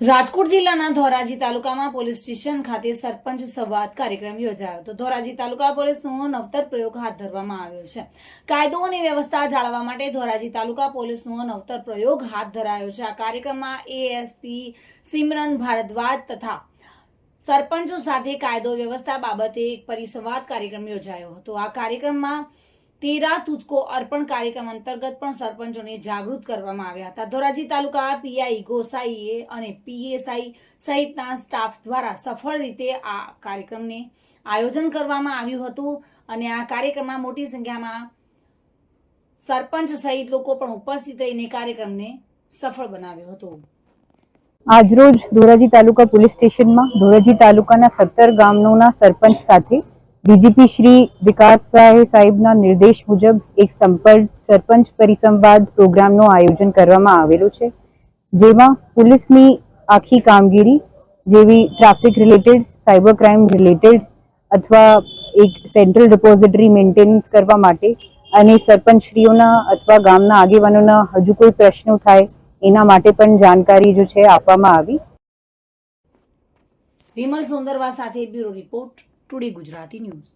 રાજકોટ જિલ્લાના ધોરાજી તાલુકામાં police station ખાતે સરપંચ સંવાદ કાર્યક્રમ યોજાયો હતો. ધોરાજી તાલુકા પોલીસનો નવતર પ્રયોગ હાથ ધરવામાં આવ્યો છે. કાયદો અને વ્યવસ્થા જાળવવા માટે ધોરાજી તાલુકા પોલીસનો નવતર પ્રયોગ હાથ ધરાયો છે. આ કાર્યક્રમમાં એએસપી સિમરન ભારદ્વાજ તથા સરપંચો સાથે કાયદો વ્યવસ્થા બાબતે એક પરિસંવાદ કાર્યક્રમ યોજાયો હતો. આ કાર્યક્રમમાં તેરા તુજકો અર્પણ કાર્યક્રમ અંતર્ગત પણ સરપંચોને જાગૃત કરવામાં આવ્યા હતા. ધોરાજી તાલુકા પીઆઈ ગોસાઈએ અને પીએસઆઈ સહિતના સ્ટાફ દ્વારા સફળ રીતે આ કાર્યક્રમને આયોજન કરવામાં આવ્યું હતું અને આ કાર્યક્રમમાં મોટી સંખ્યામાં સરપંચ સહિત લોકો પણ ઉપસ્થિત રહીને કાર્યક્રમને સફળ બનાવ્યો હતો. આજરોજ ધોરાજી તાલુકા પોલીસ સ્ટેશનમાં ધોરાજી તાલુકાના સત્તર ગામોના સરપંચ સાથે ડીજીપી શ્રી વિકાસ સાહે સાહેબના નિર્દેશ મુજબ એક સંપર્ક સરપંચ પરિસંવાદ પ્રોગ્રામનું આયોજન કરવામાં આવેલું છે, જેમાં પોલીસની આખી કામગીરી જેવી traffic related, cyber crime related અથવા એક સેન્ટ્રલ ડિપોઝિટરી મેન્ટેનન્સ કરવા માટે અને સરપંચશ્રીઓના અથવા ગામના આગેવાનોના હજુ કોઈ પ્રશ્નો થાય એના માટે પણ જાણકારી જો છે આપવામાં આવી. વિમલ સુંદરવા સાથે bureau report. Today Gujarati news.